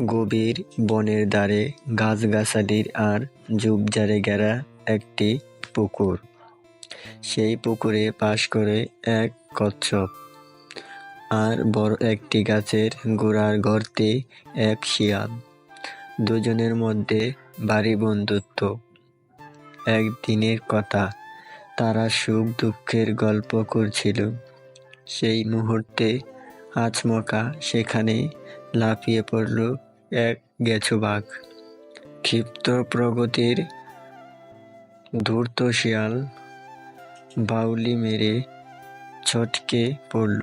গভীর বনের দ্বারে গাছগাছালির আর ঝোপঝাড়ে ঘেরা একটি পুকুর। সেই পুকুরে বাস করে এক কচ্ছপ। আর বড় একটি গাছের গোড়ার গর্তে এক শিয়াল। দুজনের মধ্যে ভারী বন্ধুত্ব। একদিনের কথা, তারা সুখ দুঃখের গল্প করছিল। সেই মুহূর্তে আচমকা সেখানে লাফিয়ে পড়ল এক গেছো বাঘ। ক্ষিপ্ত প্রগতির ধূর্ত শিয়াল বাউলি মেরে ছটকে পড়ল।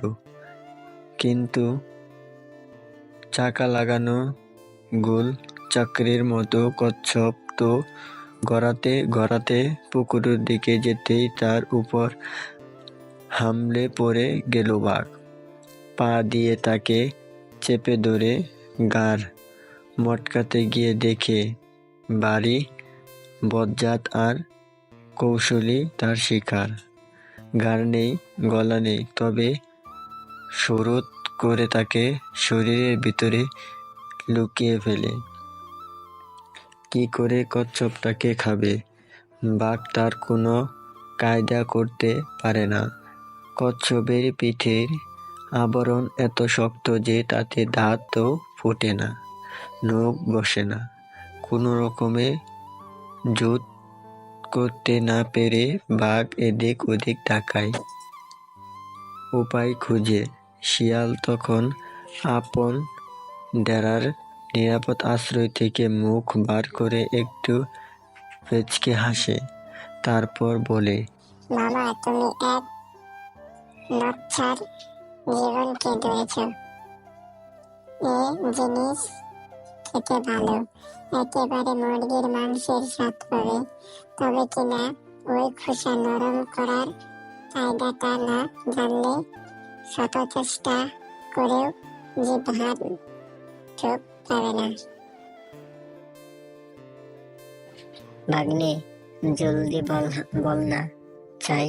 কিন্তু চাকা লাগানো গোল চাকরির মতো কচ্ছপ তো গড়াতে গড়াতে পুকুরের দিকে যেতেই তার উপর হামলে পড়ে গেল বাঘ। পা দিয়ে তাকে চেপে ধরে গার মটকাতে গিয়ে দেখে বাড়ি, বজ্জাত আর কৌশলী তার শিকার। গার নেই, গলা নেই, তবে সুরত করে তাকে শরীরের ভিতরে লুকিয়ে ফেলে। কি করে কচ্ছপটাকে খাবে? বাঘ তার কোনো কায়দা করতে পারে না। কচ্ছপের পিঠের আবরণ এত শক্ত যে তাতে দাঁতও ফোটে না নখ বসে না। কোনো রকমে জুত করতে না পেরে বাঘ এদিক ওদিক তাকায়। উপায় খুঁজে। শিয়াল তখন আপন ডেরার নিরাপদ আশ্রয় থেকে মুখ বার করে একটু ফেচকে হাসে, তারপর বলে তুমি এক জীবনকে ধরেছ এ জিনিস খেতে ভালো, একেবারে মুরগির মাংসের স্বাদ পাবে। তবে কিনা ওই খোসা নরম করার কায়দাটা না জানলে শত চেষ্টা করেও হাত চোখ পাবে না। ভাগ্নে, জলদি বল বল না, চাই।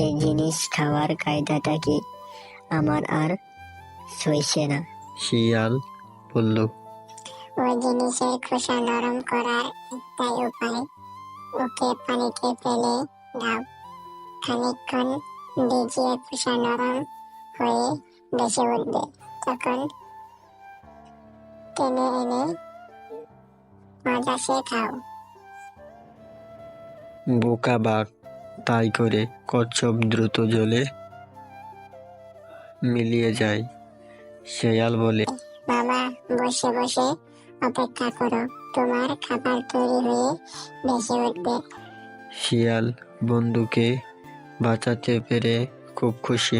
এই জিনিস খাওয়ার কায়দাটা কি আমার আর সইছে না। শিয়াল বলল ওই জিনিসের খোসা নরম করার একটাই উপায়। ওকে পানিতে ফেলে দাও। খানিকক্ষণ ভিজিয়ে খোসা নরম হয়ে ভেসে উঠবে। তখন টেনে এনে মজা খাও। বোকা বাঘ তাই করে কচ্ছপ দ্রুত জলে মিলিয়ে যায়। শেয়াল বলে বাবা বসে বসে অপেক্ষা করো। তোমার খাবার তৈরি হয়ে ভেসে উঠবে। শিয়াল বন্ধুকে বাঁচাতে পেরে খুব খুশি।